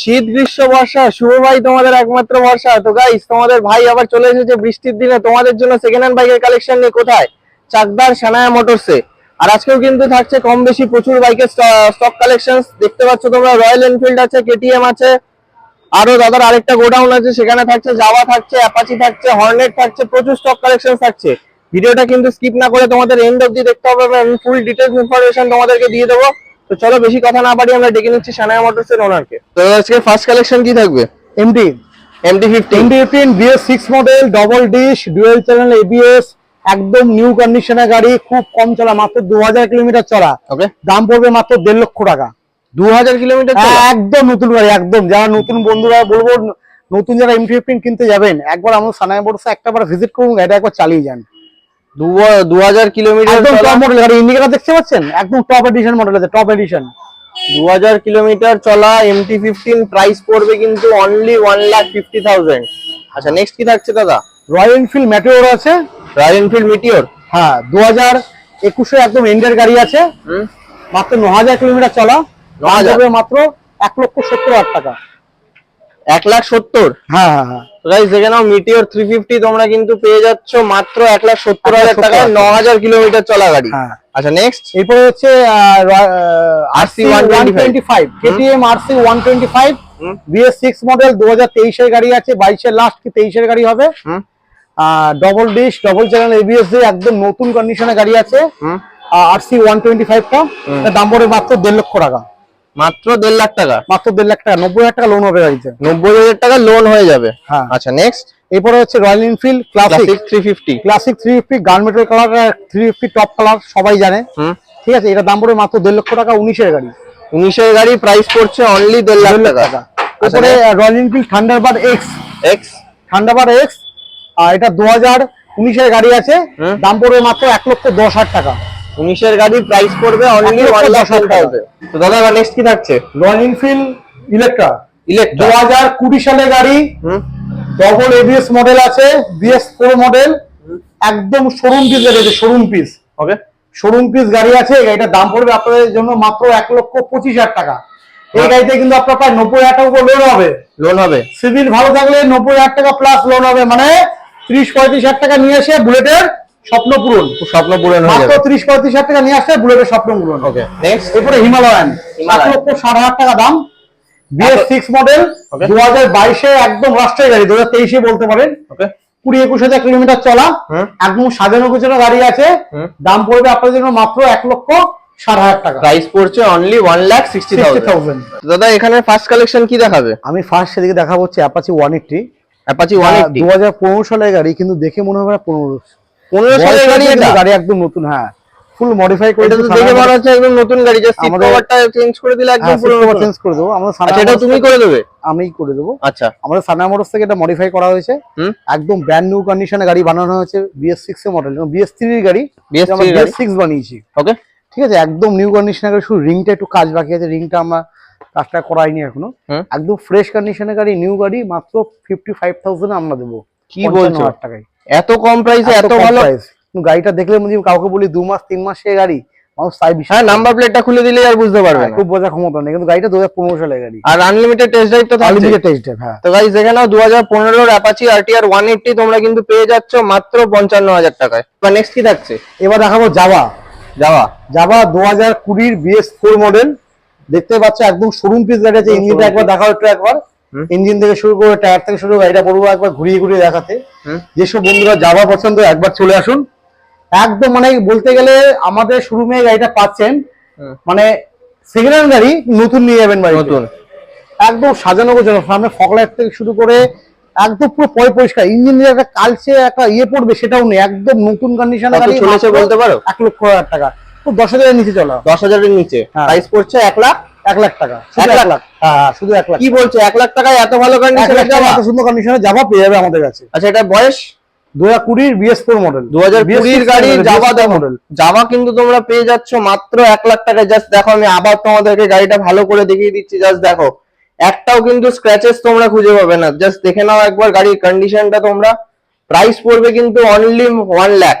শীত গ্রীষ্ম, বর্ষা, শুভ ভাই তোমাদের একমাত্র ভরসা। তো গাইস তোমাদের ভাই আবার চলে এসেছে বৃষ্টির দিনে। তোমাদের জন্য সেকেন্ড হ্যান্ড বাইকের কালেকশন নিয়ে কোথায়? চাকদার সানায়া মোটরসে আর আজকেও কিন্তু থাকছে কম বেশি প্রচুর বাইকের স্টক কালেকশন দেখতে পাচ্ছ তোমরা রয়্যাল এনফিল্ড আছে কেটিএম আছে। আরও দাদার আরেকটা গোডাউন আছে, সেখানে থাকছে জাভা থাকছে অ্যাপাচি থাকছে হর্নেট থাকছে, প্রচুর স্টক কালেকশন থাকছে। ভিডিওটা কিন্তু স্কিপ না করে তোমাদের এন্ড অব্দি দেখতে হবে আমি ফুল ডিটেলস ইনফরমেশন তোমাদেরকে দিয়ে দেবো। তো চলো বেশি কথা না পারি আমরা ডেকে নিচ্ছি সানায়া মোটরস এর ওনারকে তো আজকে ফার্স্ট কালেকশন কি থাকবে? MD MT fifteen MD fifteen BS six model double disc dual channel ABS একদম নিউ কন্ডিশনের গাড়ি খুব কম চলা মাত্র দু হাজার কিলোমিটার চলা। ওকে দাম পড়বে মাত্র দেড় লক্ষ টাকা। দু হাজার কিলোমিটার একদম নতুন গাড়ি একদম। যারা নতুন বন্ধুরা বলব নতুন যারা এমটি ফিফটিন কিনতে যাবেন একবার আমাদের সানায় বড়সা একটা বার ভিজিট করুন গাড়িটা একবার চালিয়ে যান। দু হাজার কিলোমিটার একদম টপ মডেল গাড়ি ইন্ডিকেটার দেখতে পাচ্ছেন? একদম টপ এডিশন মডেল আছে টপ এডিশন দু হাজার কিলোমিটার চলা এমটি ফিফটিন প্রাইস পড়বে কিন্তু only one lakh fifty thousand আচ্ছা নেক্সট কি থাকছে দাদা? রয়্যাল এনফিল্ড ম্যাটিওর আছে। রয়্যাল এনফিল্ড মিটিওর হ্যাঁ দু হাজার একুশে একদম এন্ডের গাড়ি আছে। মাত্র ন হাজার কিলোমিটার চলা। 9,000 দাম মাত্র এক লক্ষ সত্তর হাজার টাকা। এক লাখ সত্তর? হ্যাঁ হ্যাঁ হ্যাঁ। গাইস দেখে নাও মিটিওর থ্রি ফিফটি তোমরা কিন্তু পেয়ে যাচ্ছ মাত্র এক লাখ সত্তর হাজার 1,70,000 টাকায় ন হাজার কিলোমিটার চলা গাড়ি। হ্যাঁ। আচ্ছা নেক্সট এরপরে হচ্ছে RC 125 KTM RC one twenty five BS six model দু হাজার তেইশের গাড়ি আছে বাইশের লাস্ট কি তেইশের গাড়ি হবে? Double disc double channel ABS দিয়ে একদম নতুন কন্ডিশনে গাড়ি আছে। হুম। আরসি ওয়ান টোয়েন্টি ফাইভটা দাম পড়বে মাত্র দেড় লক্ষ টাকা। মাত্র দেড় লাখ টাকা। মাত্র দেড় লাখ টাকা। নব্বই হাজার টাকা লোন হবে গাড়িতে। নব্বই হাজার টাকা লোন হয়ে যাবে। হ্যাঁ। আচ্ছা নেক্সট এরপরে হচ্ছে Royal Enfield classic three fifty classic three fifty গানমেটের colour three fifty top colour সবাই জানে। ঠিক আছে এটা দাম পড়বে মাত্র দেড় লক্ষ টাকা উনিশের গাড়ি। উনিশের গাড়ি প্রাইস পড়ছে অনলি দেড় লাখ টাকা। এরপরে Royal Enfield Thunderbird X X Thunderbird X আর এটা দু হাজার উনিশের গাড়ি আছে। দাম পড়বে মাত্র এক লক্ষ দশ হাজার টাকা। উনিশের গাড়ি প্রাইস পড়বে অনলি ওয়ান লাখ টাকা। তো দাদা এবার নেক্সট কি থাকছে? রয়্যাল এনফিল্ড ইলেকট্রা দু ইলেকট্রা হাজার কুড়ি সালের গাড়ি। হুম। ডবল এবিএস মডেল আছে বিএস ফোর মডেল একদম শোরুম পিস গাড়ি আছে showroom piece okay showroom piece গাড়ি আছে এই গাড়িটার দাম পড়বে আপনাদের জন্য মাত্র এক লক্ষ পঁচিশ হাজার টাকা। এই গাড়িতে কিন্তু আপনার প্রায় নব্বই হাজার টাকা লোন হবে। লোন হবে। সিভিল ভালো থাকলে নব্বই হাজার টাকা প্লাস লোন হবে। মানে ত্রিশ পঁয়ত্রিশ হাজার টাকা নিয়ে এসে বুলেটের স্বপ্ন পূরণ। স্বপ্ন পূরণ মাত্র ত্রিশ পঁয়ত্রিশ হাজার টাকা নিয়ে আসলে বুলেটের স্বপ্ন পূরণ। ওকে নেক্সট এরপরে হিমালয়ান। সাত লক্ষ ষাট হাজার টাকা দাম। বিএস সিক্স মডেল দু হাজার বাইশে একদম রাষ্ট্রের গাড়ি দু হাজার তেইশে বলতে পারেন। কুড়ি একুশ হাজার কিলোমিটার চলা। একদম সাজানো গোছানো গাড়ি আছে। দাম পড়বে আপনাদের জন্য মাত্র এক লক্ষ ষাট হাজার টাকা। প্রাইস পড়ছে only one lakh sixty 60,000 thousand দাদা এখানে ফার্স্ট কালেকশন কি দেখাবে? আমি ফার্স্ট সেদিকে দেখাবো হচ্ছে Apache one eighty Apache one দু হাজার পনেরো সালের গাড়ি কিন্তু দেখে মনে হবে পনেরো পনেরো সালের গাড়ি এটা। গাড়ি একদম নতুন হ্যাঁ। ফুল মডিফাই করে এটা তো দেখে মনে হচ্ছে একদম নতুন গাড়ি জাস্ট সিট কভারটা চেঞ্জ করে দিলে একদম পুরনো চেঞ্জ করে দেবো। আমরা এটা তুমি করে দেবে? আমি করে দেবো। আচ্ছা। আমাদের সানা মোটরস থেকে এটা মডিফাই করা হয়েছে। একদম ব্র্যান্ড নিউ কন্ডিশনে গাড়ি বানানো হয়েছে এর মডেল গাড়ি এর বানিয়েছি। ওকে ঠিক আছে একদম নিউ কন্ডিশনের গাড়ি শুধু রিংটা একটু কাজ বাকি আছে রিংটা আমরা কাজটা করাইনি এখনও। একদম ফ্রেশ কন্ডিশনের গাড়ি নিউ গাড়ি মাত্র ফিফটি ফাইভ থাউজেন্ড আমরা দেবো। কি 55 বলছো? টাকায়। এত কম প্রাইসে এত ভালো। গাড়িটা দেখলে কাউকে বলি দু মাস তিন মাসের গাড়ি। মানুষ তাই বিশ্বাস হ্যাঁ নাম্বার প্লেটটা খুলে দিলে আর বুঝতে পারবে খুব বোঝার ক্ষমতা নেই কিন্তু গাড়িটা দু হাজার পনেরো সালের গাড়ি। আর আনলিমিটেড টেস্ট ড্রাইভ তো আনলিমিটেড টেস্ট ড্রাইভ হ্যাঁ। তো গাইস দেখে নাও দু হাজার পনেরোর অ্যাপাচি আরটিআর ওয়ান এইটটি তোমরা কিন্তু পেয়ে যাচ্ছ মাত্র পঞ্চান্ন হাজার টাকায়। বা নেক্সট কি থাকছে? এবার দেখাবো জাভা যাওয়া জাভা দু হাজার কুড়ির বিএস ফোর মডেল দেখতে পাচ্ছ একদম শোরুম পিস গাড়ি আছে ইঞ্জিনটা একবার দেখাও একটু একবার। ইঞ্জিন থেকে শুরু করে টায়ার থেকে শুরু করে গাড়িটা পড়ব একবার ঘুরিয়ে ঘুরিয়ে দেখাতে। যেসব বন্ধুরা জাভা পছন্দ একবার চলে আসুন। একদম মানে বলতে গেলে আমাদের শোরুমে গাড়িটা পাচ্ছেন। মানে সেকেন্ড হ্যান্ড গাড়ি নতুন নিয়ে যাবেন নতুন। একদম সাজানো গোছানো সামনে ফকলাইট থেকে শুরু করে একদম পুরো পয় পরিষ্কার। ইঞ্জিন যে একটা কালচে একটা ইয়ে পড়বে সেটাও নেই। একদম নতুন কন্ডিশনে কত চলেছে বলতে পারো? এক লক্ষ হাজার টাকা। তো দশ হাজারের নিচে চলো। দশ হাজারের নিচে। হ্যাঁ। প্রাইস পড়ছে এক লাখ। এক লাখ টাকা। শুধু এক এক লাখ? লাখ। হ্যাঁ শুধু এক লাখ। কি বলছো? এক লাখ টাকায় এত ভালো এত সুন্দর কন্ডিশনে যাবা পেয়ে যাবে আমাদের কাছে। আচ্ছা এটা বয়স? দু হাজার কুড়ির বিএস ফোর মডেল দু হাজার কুড়ির গাড়ি যাওয়া মডেল যাওয়া কিন্তু তোমরা পেয়ে যাচ্ছ মাত্র এক লাখ টাকায়। জাস্ট দেখো আমি আবার তোমাদেরকে গাড়িটা ভালো করে দেখিয়ে দিচ্ছি। জাস্ট দেখো একটাও কিন্তু স্ক্র্যাচেস তোমরা খুঁজে পাবে না। জাস্ট দেখে নাও একবার গাড়ির কন্ডিশনটা তোমরা। প্রাইস পড়বে কিন্তু অনলি ওয়ান লাখ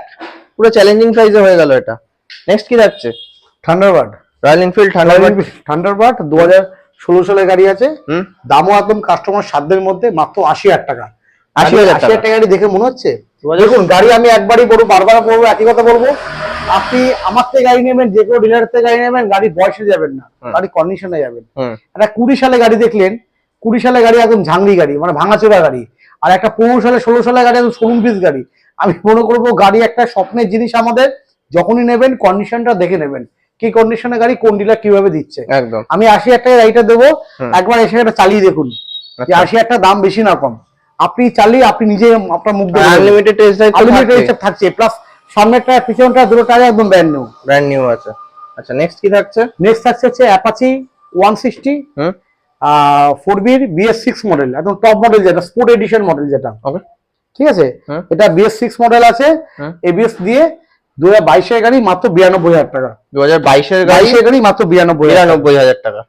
পুরো চ্যালেঞ্জিং প্রাইসে হয়ে গেল এটা। নেক্সট কি থাকছে? Thunderbird Royal Enfield Thunderbird Thunderbird দু হাজার ষোলো সালের গাড়ি আছে। দামও একদম কাস্টমার সাধ্যের মধ্যে মাত্র আশি হাজার টাকা। 80,000 আশি হাজার টাকা। গাড়ি দেখে মনে হচ্ছে। 2000 দেখুন গাড়ি আমি একবারই বলব বারবার বলব একই কথা বলব। আপনি আমার থেকে গাড়ি নেবেন যে কোনো ডিলার থেকে গাড়ি নেবেন গাড়ি বয়সে যাবেন না। গাড়ি কন্ডিশনে যাবেন। একটা কুড়ি সালে গাড়ি দেখলেন কুড়ি সালে গাড়ি একদম ঝাংলি গাড়ি মানে ভাঙাচোরা গাড়ি। আর একটা পনেরো সালে ষোলো সালে গাড়ি একদম শোরুম পিস গাড়ি। আমি মনে করব গাড়ি একটা স্বপ্নের জিনিস আমাদের যখনই নেবেন কন্ডিশনটা দেখে নেবেন। কি কন্ডিশনে গাড়ি কোন ডিলার কীভাবে দিচ্ছে? একদম। আমি আশি হাজার টাকা গাড়িটা দেবো একবার এসে একটা চালিয়ে দেখুন। যে আচ্ছা। আশি হাজার দাম বেশি না কম। আপনি চালিয়ে আপনি নিজে আপনার মুখ দেখে আনলিমিটেড টেস্ট ড্রাইভ আনলিমিটেড থাকছে। প্লাস সামনেরটা পিছনটা দুটো টায়ার একদম ব্র্যান্ড নিউ ব্র্যান্ড নিউ আছে। আচ্ছা নেক্সট কি থাকছে? নেক্সট থাকছে হচ্ছে অ্যাপাচি ওয়ান সিক্সটি হুম। ফোর বির বিএস সিক্স মডেল একদম টপ মডেল যেটা স্পোর্ট এডিশন মডেল যেটা। ঠিক আছে? এটা বিএস সিক্স মডেল আছে। এবিএস দিয়ে দু হাজার বাইশের গাড়ি মাত্র বিরানব্বই হাজার টাকা। দু হাজার বাইশের গাড়ি বাইশের গাড়ি মাত্র বিরানব্বই বিরানব্বই হাজার টাকা।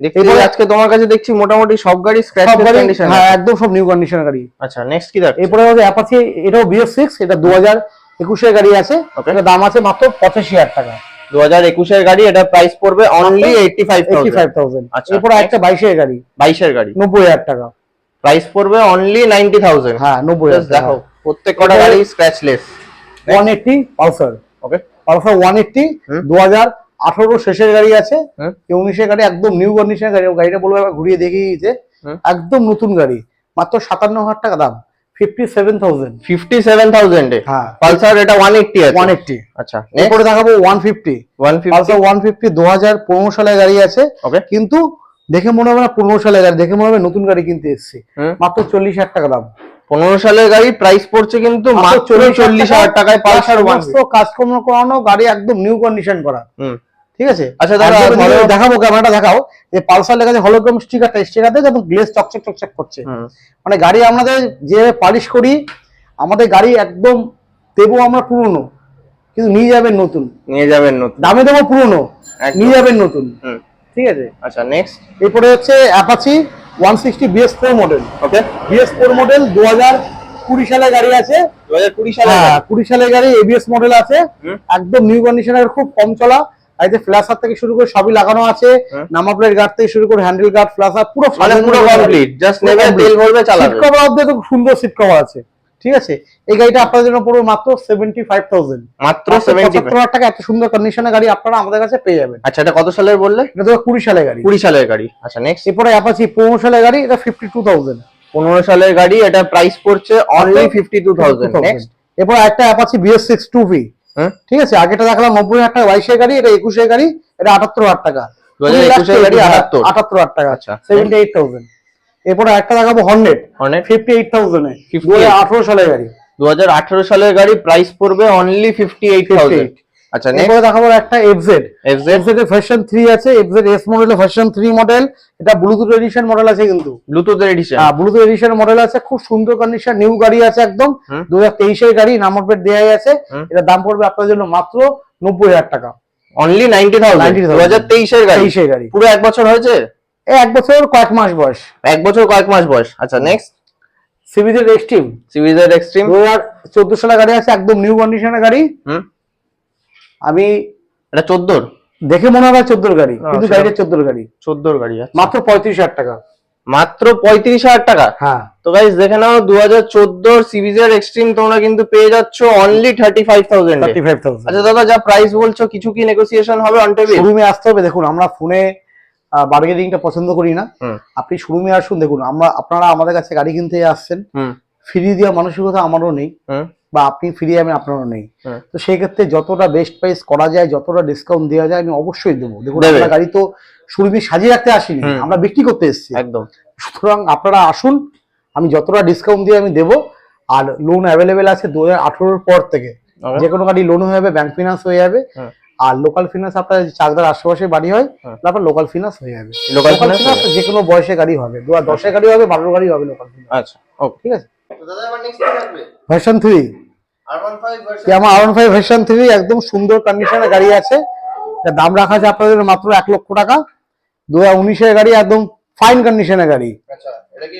এরপরে- আজকে তোমার কাছে দেখছি মোটামুটি সব গাড়ি স্ক্র্যাচ কন্ডিশন হ্যাঁ একদম সব নিউ কন্ডিশনের গাড়ি। আচ্ছা নেক্সট কি থাকছে এরপরে হচ্ছে অ্যাপাচি এটাও বিএস সিক্স এটা দু হাজার একুশের গাড়ি আছে. এটা দাম আছে মাত্র পঁচাশি হাজার টাকা। দু হাজার একুশের গাড়ি এটা প্রাইস পড়বে only eighty five eighty five thousand আচ্ছা, এরপরে একটা বাইশের গাড়ি। বাইশের গাড়ি। নব্বই হাজার টাকা। প্রাইস পড়বে অনলি নাইনটি থাউজেন্ড হ্যাঁ নব্বই হাজার দেখো প্রত্যেক কটা গাড়ি scratchless one eighty Pulsar okay Pulsar one eighty. দু হাজার আঠারো শেষের গাড়ি আছে। উনিশের গাড়ি একদম নিউ কন্ডিশনের গাড়ি গাড়িটা বলব একবার ঘুরিয়ে দেখিয়ে হুম। একদম নতুন গাড়ি মাত্র সাতান্ন হাজার টাকা দাম fifty seven thousand fifty seven thousand হ্যাঁ। পালসার এটা ওয়ান এইটটি ওয়ান এইটটি আচ্ছা এরপরে দেখাবো one fifty one Pulsar one fifty দু হাজার পনেরো সালের গাড়ি আছে ওকে কিন্তু দেখে মনে হবে না পনেরো সালের গাড়ি দেখে মনে হবে নতুন গাড়ি কিনতে এসেছি। মাত্র চল্লিশ হাজার টাকা দাম। পনেরো সালের গাড়ি প্রাইস পড়ছে কিন্তু মাত্র চল্লিশ হাজার টাকায় পালসার সমস্ত কাজকর্ম করানো গাড়ি একদম নিউ কন্ডিশন করা। ঠিক আছে? আচ্ছা, দাদা, দেখাবো ক্যামেরাটা দেখাও। যে পালসার লেখা আছে হলোগ্রাম স্টিকারটা গ্লেজ চকচক চকচক করছে। মানে গাড়ি আমাদের যে পালিশ করি আমাদের গাড়ি একদম দেবো আমরা পুরনো কিন্তু নিয়ে যাবেন নতুন। নিয়ে যাবেন নতুন। দামে দেবো পুরনো। নিয়ে যাবেন নতুন। ঠিক আছে? আচ্ছা নেক্সট এরপরে হচ্ছে Apache one sixty BS four model okay BS four model দু হাজার কুড়ি সালের গাড়ি আছে। দু হাজার কুড়ি সালে? হ্যাঁ কুড়ি সালের গাড়ি এবিএস মডেল আছে। একদম নিউ কন্ডিশনের খুব কম চলা। ফ্ল্যাশার থেকে শুরু করে সবই লাগানো আছে। নামা প্লেট গার্ড থেকে শুরু করে হ্যান্ডেল গার্ড ফ্ল্যাশার পুরো মানে পুরো কমপ্লিট জাস্ট নেবে তেল ভরবে সিট কভার অব্দি তো সুন্দর সিট কভার আছে। ঠিক আছে? এই গাড়িটা আপনাদের জন্য পড়বে মাত্র সেভেন্টি ফাইভ থাউজেন্ড মাত্র সেভেন্টি হাজার টাকা এত সুন্দর কন্ডিশনের গাড়ি আপনারা আমাদের কাছে পেয়ে যাবেন। আচ্ছা এটা কত সালের বললে? এটা তো কুড়ি সালের গাড়ি। কুড়ি সালের গাড়ি। আচ্ছা নেক্সট এরপরে অ্যাপাচি পনেরো সালের গাড়ি এটা ফিফটি টু থাউজেন্ড পনেরো সালের গাড়ি এটা প্রাইস পড়ছে only fifty two thousand next এরপর একটা Apache BS six two V ঠিক আছে? আগেটা দেখালাম নব্বই হাজার টাকা বাইশের গাড়ি এটা একুশের গাড়ি এটা আটাত্তর হাজার টাকা। 2021 এর গাড়ি 78 আটাত্তর। হাজার টাকা। আচ্ছা। সেভেন্টি এইট থাউজেন্ড এরপরে একটা দেখাবো হন্ড্রেড অনেক ফিফটি এইট থাউজেন্ড 58 দু হাজার আঠারো সালের গাড়ি। দু হাজার আঠারো সালের গাড়ি প্রাইস পড়বে অনলি ফিফটি এইট থাউজেন্ড আচ্ছা এরপরে দেখাবো একটা এফজেড এফজেড এর ভার্সন থ্রি আছে। এফজেড এস মডেলের ভার্সন থ্রি মডেল এটা ব্লুটুথ এডিশন মডেল আছে কিন্তু। ব্লুটুথ এডিশন হ্যাঁ ব্লুটুথ এডিশন মডেল আছে। খুব সুন্দর কন্ডিশন নিউ গাড়ি আছে একদম। হুম। দু হাজার তেইশের গাড়ি নাম্বার প্লেট দেওয়াই আছে। এটা দাম পড়বে আপনার জন্য মাত্র নব্বই হাজার টাকা। অনলি নাইনটি থাউজেন্ড 90,000 দু হাজার তেইশের গাড়ি? তেইশের গাড়ি। পুরো এক বছর হয়েছে? এক বছর কয়েক মাস বয়স। এক বছর কয়েক মাস বয়স। আচ্ছা নেক্সট সিবিজেড এক্সট্রিম সিভিজের এক্সট্রিম দু হাজার চোদ্দ সালের গাড়ি আছে একদম নিউ কন্ডিশনের গাড়ি। আমি এটা চোদ্দোর? দেখে মনে হয় চোদ্দোর গাড়ি কিন্তু গাড়িটা চোদ্দোর গাড়ি। চোদ্দোর গাড়ি মাত্র পঁয়ত্রিশ হাজার টাকা। মাত্র পঁয়ত্রিশ হাজার টাকা? হ্যাঁ। তো গাইজ দেখে নাও দু হাজার চোদ্দোর সিভিজের এক্সট্রিম তোমরা কিন্তু পেয়ে যাচ্ছ only thirty five thousand thirty five thousand আচ্ছা দাদা যা প্রাইস বলছো কিছু কি নেগোসিয়েশন হবে অন টেবিল শোরুমে আসতে হবে দেখুন আমরা ফোনে বার্গেনিংটা পছন্দ করি না। আপনি শোরুমে আসুন দেখুন আমরা আপনারা আমাদের কাছে গাড়ি কিনতে আসছেন। ফিরিয়ে দেওয়া মানসিকতা আমারও নেই। বা আপনি ফিরিয়ে যাবেন আপনারও নেই। তো সেই ক্ষেত্রে যতটা বেস্ট প্রাইস করা যায় যতটা ডিসকাউন্ট দেওয়া যায় আমি অবশ্যই দেবো। দেখুন। আমরা গাড়ি তো শোরুমে সাজিয়ে রাখতে আসিনি। আমরা বিক্রি করতে এসেছি। একদম। সুতরাং আপনারা আসুন আমি যতটা ডিসকাউন্ট দিয়ে আমি দেবো আর লোন অ্যাভেলেবেল আছে দু হাজার আঠেরোর পর থেকে. যে কোনো গাড়ি লোন হয়ে যাবে ব্যাংক ফিনান্স হয়ে যাবে। আর লোকাল ফিনান্স আপনার চাকদার আশেপাশে বাড়ি হয়। তারপর লোকাল ফিনান্স হয়ে যাবে। লোকাল ফিনান্স যে কোনো বয়সে গাড়ি হবে দু হাজার দশের গাড়ি হবে বারোর গাড়ি হবে লোকাল ফিনান্স আচ্ছা ওকে ঠিক আছে? ভার্সন থ্রি আর1 5 ভার্সন কি আমার আর ফাইভ ভার্সন থ্রি একদম সুন্দর কন্ডিশনে গাড়ি আছে। দাম রাখা আছে আপনাদের মাত্র এক লক্ষ টাকা। দু হাজার উনিশের গাড়ি একদম ফাইন কন্ডিশনের গাড়ি। আচ্ছা এটা কি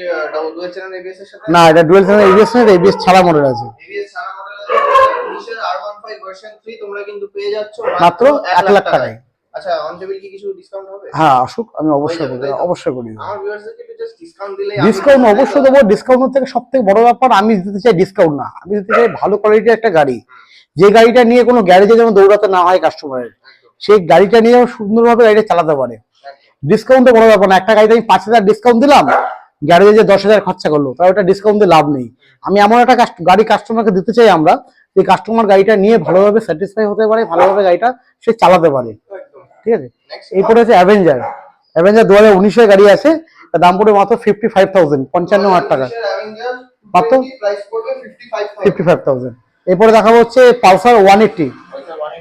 ডুয়েল চ্যানেল এবিএস এর সাথে? না এটা ডুয়েল চ্যানেল এবিএস না এবিএস ছাড়া মডেল আছে। এবিএস ছাড়া মডেল আছে 19 এর আর15 ভার্সন 3 তোমরা কিন্তু পেয়ে যাচ্ছ মাত্র এক লাখ টাকায়। আচ্ছা অন কি কিছু ডিসকাউন্ট হবে? হ্যাঁ আসুক আমি অবশ্যই করি অবশ্যই করি আমার ভিউয়ার্সদেরকে একটু জাস্ট ডিসকাউন্ট দিলে ডিসকাউন্ট অবশ্যই দেবো ডিসকাউন্ট থেকে বড় ব্যাপার আমি দিতে চাই ডিসকাউন্ট না। আমি দিতে চাই ভালো কোয়ালিটির একটা গাড়ি। যে গাড়িটা নিয়ে কোনো গ্যারেজে যেন দৌড়াতে না হয় কাস্টমারের সেই গাড়িটা নিয়ে সুন্দরভাবে গাড়িটা চালাতে পারে। ডিসকাউন্ট তো বড় ব্যাপার না একটা গাড়িতে আমি পাঁচ হাজার ডিসকাউন্ট দিলাম গ্যারেজে যে দশ হাজার খরচা করল তাহলে ওটা ডিসকাউন্ট দিয়ে লাভ নেই। আমি এমন একটা গাড়ি কাস্টমারকে দিতে চাই আমরা যে কাস্টমার গাড়িটা নিয়ে ভালোভাবে স্যাটিসফাই হতে পারে ভালোভাবে গাড়িটা সে চালাতে পারে। ঠিক আছে? এরপরে হচ্ছে অ্যাভেঞ্জার অ্যাভেঞ্জার দু হাজার উনিশের গাড়ি আছে দাম পড়বে মাত্র ফিফটি ফাইভ থাউজেন্ড পঞ্চান্ন হাজার টাকা। মাত্র? প্রাইস পড়বে 55000 ফিফটি ফাইভ থাউজেন্ড এরপরে দেখাবো হচ্ছে Pulsar one eighty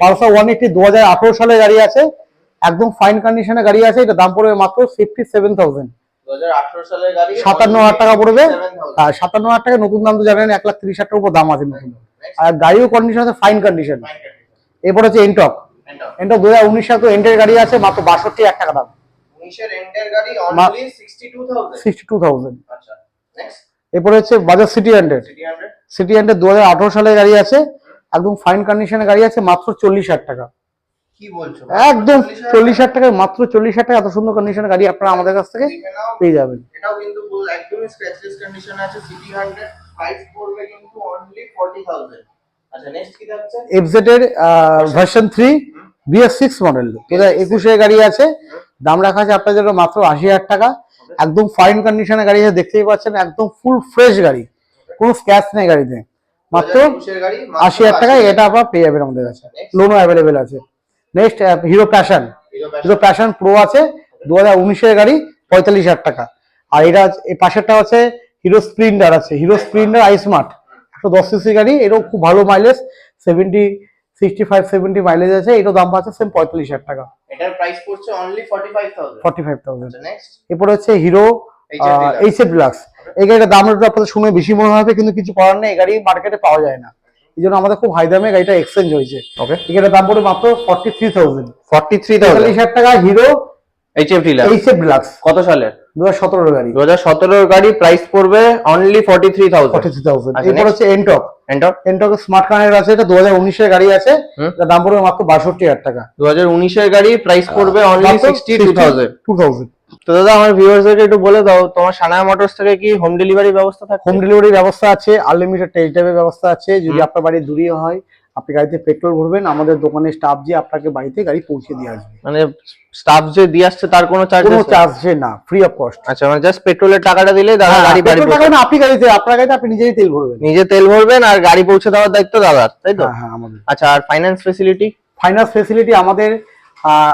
Pulsar one eighty দু হাজার আঠেরো সালে গাড়ি আছে একদম ফাইন কন্ডিশনে গাড়ি আছে এটা দাম পড়বে মাত্র ফিফটি সেভেন থাউজেন্ড 2018 সালের গাড়ি সাতান্ন হাজার টাকা পড়বে। আর সাতান্ন হাজার টাকা নতুন দাম তো জানেন এক লাখ তিরিশ হাজার উপর দাম আছে নতুন। আর গাড়িও কন্ডিশন আছে ফাইন কন্ডিশন এরপর হচ্ছে এনটক এনটক দু হাজার উনিশ সালে তো এন্টের গাড়ি আছে মাত্র বাষট্টি এক টাকা দাম। উনিশের এন্ডের গাড়ি মা- অনলি 62000 সিক্সটি টু থাউজেন্ড আচ্ছা এরপরে হচ্ছে Bajaj CT hundred CT 100 CT hundred দু হাজার আঠারো সালে গাড়ি আছে একদম ফাইন কন্ডিশনে গাড়ি আছে মাত্র চল্লিশ হাজার টাকা। একদম চল্লিশ হাজার টাকায় মাত্র চল্লিশ হাজার টাকা এত সুন্দর কন্ডিশনের গাড়ি আপনারা আমাদের কাছ থেকে পেয়ে যাবেন। এটাও কিন্তু একদমই স্ক্র্যাচলেস কন্ডিশন আছে সিটি 100 প্রাইস পড়বে কিন্তু অনলি 40000 আচ্ছা নেক্সট কি থাকছে? এফজেড এর version three BS six model হাজার একুশের গাড়ি আছে। দাম রাখা আছে আপনাদের জন্য মাত্র আশি হাজার টাকা। একদম ফাইন কন্ডিশনের গাড়ি আছে দেখতেই পাচ্ছেন একদম ফুল ফ্রেশ গাড়ি। কোনো স্ক্র্যাচ নেই গাড়িতে। মাত্র 2021 এর গাড়ি মাত্র আশি হাজার এটা আপনার পেয়ে যাবেন আমাদের কাছে। লোনও অ্যাভেলেবেল আছে। Next Hero Passion Hero Passion Pro আছে দু হাজার উনিশের গাড়ি পঁয়তাল্লিশ হাজার টাকা। আর এটা আছে- এই পাশেরটা আছে হিরো স্প্লেন্ডার আছে। হিরো স্প্লেন্ডার আই স্মার্ট একশো দশ সিসি গাড়ি এটাও খুব ভালো mileage seventy sixty five seventy mileage আছে। এটাও দাম পাচ্ছে সেম পঁয়তাল্লিশ হাজার টাকা। এটার প্রাইস পড়ছে অনলি 45000 ফর্টি ফাইভ থাউজেন্ড আচ্ছা নেক্সট এরপরে হচ্ছে হিরো এইচ এফ ডিলাক্স এই গাড়িটার দাম আপনাদের শুনে বেশি মনে হবে কিন্তু কিছু করার নেই। এই গাড়ি মার্কেটে পাওয়া যায় না। এই জন্য আমাদের খুব হাই দামে গাড়িটা এক্সচেঞ্জ হয়েছে। ওকে এই দাম পড়ে মাত্র ফর্টি থ্রি থাউজেন্ড 43000 পঁয়তাল্লিশ হাজার টাকা Hero HF Deluxe H F Deluxe কত সালের দু হাজার সতেরো গাড়ি। 2017 এর গাড়ি প্রাইস পড়বে অনলি 43000 ফর্টি থ্রি থাউজেন্ড আচ্ছা, এরপর next? হচ্ছে এনটক এন্টার এনটক স্মার্ট কার্ডের আছে এটা দু হাজার উনিশের গাড়ি আছে। হুম। দাম পড়বে মাত্র বাষট্টি হাজার টাকা। 2019 এর গাড়ি প্রাইস পড়বে অনলি 62000 টু থাউজেন্ড তো দাদা আমার ভিউয়ার্সদেরকে একটু বলে দাও তোমার সানায়া মোটরস থেকে কি হোম ডেলিভারি ব্যবস্থা থাকে হোম ডেলিভারি ব্যবস্থা আছে আনলিমিটেড টেস্ট ড্রাইভের ব্যবস্থা আছে যদি আপনার বাড়ি দূরে হয় আপনি গাড়িতে পেট্রোল ভরবেন আমাদের দোকানের স্টাফ যে আপনাকে বাড়িতে গাড়ি পৌঁছে দিয়ে আসবে। মানে স্টাফ যে দিয়ে আসছে তার কোনো চার্জ কোনো চার্জ না ফ্রি অফ কস্ট আচ্ছা মানে জাস্ট পেট্রোলের টাকাটা দিলে দাদা গাড়ি বাড়ি টাকা না আপনি গাড়িতে আপনার গাড়িতে আপনি নিজেই তেল ভরবেন। নিজে তেল ভরবেন আর গাড়ি পৌঁছে দেওয়ার দায়িত্ব দাদার তাই তো? হ্যাঁ হ্যাঁ আমাদের। আচ্ছা আর ফাইন্যান্স ফেসিলিটি ফাইন্যান্স ফেসিলিটি আমাদের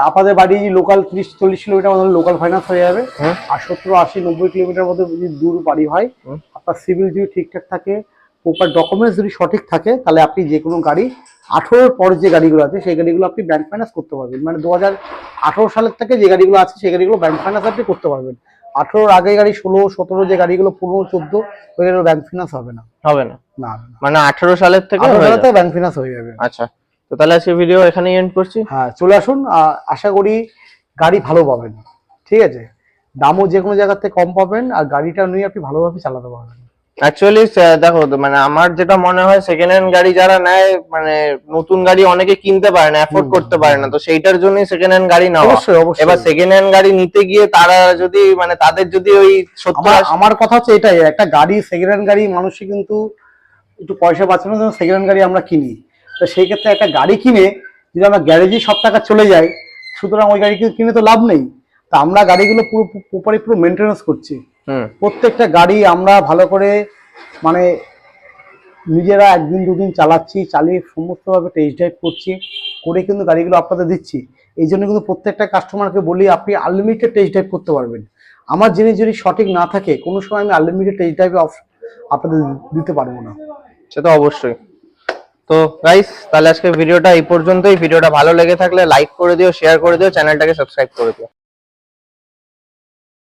আপনাদের বাড়ি লোকাল তিরিশ চল্লিশ কিলোমিটার মধ্যে লোকাল ফাইন্যান্স হয়ে যাবে। হুম। আর সত্তর আশি নব্বই কিলোমিটার মধ্যে যদি দূর বাড়ি হয় আপনার সিভিল যদি ঠিকঠাক থাকে প্রপার ডকুমেন্টস যদি সঠিক থাকে তাহলে আপনি যে কোনো গাড়ি আঠেরোর পর যে গাড়িগুলো আছে সেই গাড়িগুলো আপনি ব্যাংক ফাইন্যান্স করতে পারবেন। মানে দু হাজার আঠেরো সালের থেকে যে গাড়িগুলো আছে সেই গাড়িগুলো ব্যাংক ফাইন্যান্স আপনি করতে পারবেন। আঠেরোর আগে গাড়ি ষোলো সতেরো যে গাড়িগুলো পনেরো চোদ্দ ওই গাড়িগুলো ব্যাংক ফাইন্যান্স হবে না। হবে না। না মানে আঠারো সালের থেকে হয়ে ব্যাংক ফাইন্যান্স হয়ে যাবে। আচ্ছা। তো তাহলে আজকে ভিডিও এখানেই এন্ড করছি। হ্যাঁ চলে আসুন আশা করি গাড়ি ভালো পাবেন। ঠিক আছে? দামও যে কোনো জায়গা থেকে কম পাবেন আর গাড়িটা নিয়ে আপনি ভালোভাবে চালাতে পারবেন। অ্যাকচুয়ালি দেখো মানে আমার যেটা মনে হয় সেকেন্ড হ্যান্ড গাড়ি যারা নেয় মানে নতুন গাড়ি অনেকে কিনতে পারে না অ্যাফোর্ড করতে পারে না তো সেইটার জন্যই সেকেন্ড হ্যান্ড গাড়ি নেওয়া। অবশ্যই অবশ্যই। এবার সেকেন্ড হ্যান্ড গাড়ি নিতে গিয়ে তারা যদি মানে তাদের যদি ওই আমার আমার কথা হচ্ছে এটাই একটা গাড়ি সেকেন্ড হ্যান্ড গাড়ি মানুষই কিন্তু একটু পয়সা বাঁচানোর জন্য সেকেন্ড হ্যান্ড গাড়ি আমরা কিনি। তো সেই ক্ষেত্রে একটা গাড়ি কিনে যদি আমরা গ্যারেজে সব টাকা চলে যায় সুতরাং ওই গাড়ি কিনে তো লাভ নেই। তা আমরা গাড়িগুলো পুরো প্রপারই পুরো মেনটেন্যান্স করছি। প্রত্যেকটা গাড়ি আমরা ভালো করে মানে নিজেরা একদিন দুদিন চালাচ্ছি চালিয়ে সমস্তভাবে টেস্ট ড্রাইভ করছি করে কিন্তু গাড়িগুলো আপনাদের দিচ্ছি। এই জন্য কিন্তু প্রত্যেকটা কাস্টমারকে বলি আপনি আনলিমিটেড টেস্ট ড্রাইভ করতে পারবেন। আমার জিনিস যদি সঠিক না থাকে কোনো সময় আমি আনলিমিটেড টেস্ট ড্রাইভে আপনাদের দিতে পারব না। সে তো অবশ্যই। তো গাইস তাহলে আজকে ভিডিওটা এই পর্যন্তই। ভিডিওটা ভালো লেগে থাকলে লাইক করে দিও শেয়ার করে দিও চ্যানেলটাকে সাবস্ক্রাইব করে দিও।